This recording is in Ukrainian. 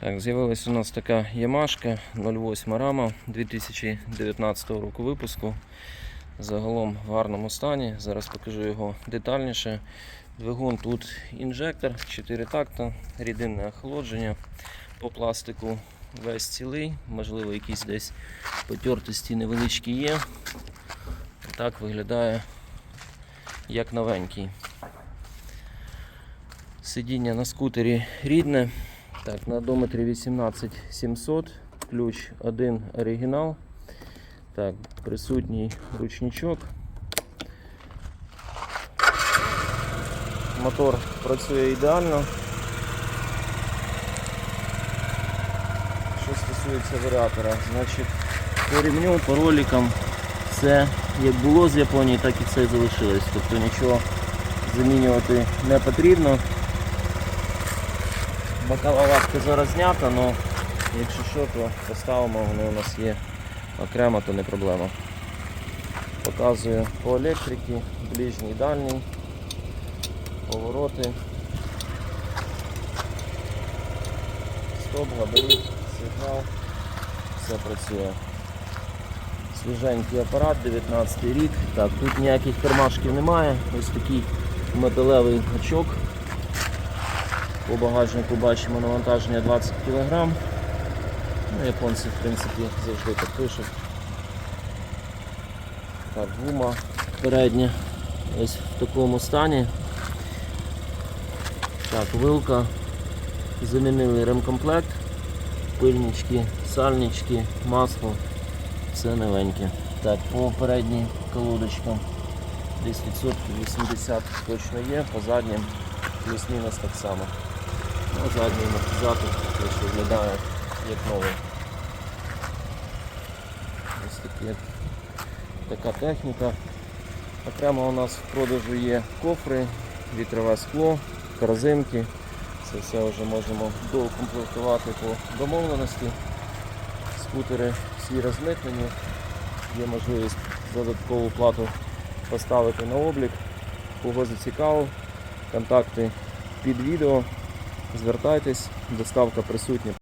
Так, з'явилась у нас така Ямашка 08 рама 2019 року випуску. Загалом в гарному стані. Зараз покажу його детальніше. Двигун тут інжектор, 4 такта, рідинне охолодження. По пластику весь цілий, можливо, якісь десь потертості невеличкі є. Так виглядає як новенький. Сидіння на скутері рідне. Так, на одометрі 18700, ключ 1 оригінал. Так, присутній ручничок. Мотор працює ідеально. Що стосується варіатора, значить по рівню, по роликам все як було з Японії, так і все залишилось. Тобто нічого замінювати не потрібно. Лавка зараз знята, але якщо що, то поставимо, вони у нас є окремо, то не проблема. Показую по електриці, ближній, дальній, повороти, стоп, габарит, сигнал, все працює. Свіженький апарат, 19 рік. Так, тут ніяких кармашків немає. Ось такий металевий гачок. По багажнику бачимо навантаження 20 кг. Ну, японці, в принципі, завжди так пишуть. Так, гума передня ось в такому стані. Так, вилка. Замінили ремкомплект, пильнички, сальнички, масло. Все новеньке. Так, по передній колодочкам десь відсотків 80 точно є, по заднім плюс-мінус так само. Ну, задній амортизатор теж виглядає як новий. Ось такі, така техніка. Окремо у нас в продажу є кофри, вітрове скло, корзинки. Це все вже можемо доукомплектувати по домовленості. Скутери всі розмитнені. Є можливість додаткову плату поставити на облік. Кого зацікавив, контакти під відео. Звертайтесь, доставка присутня.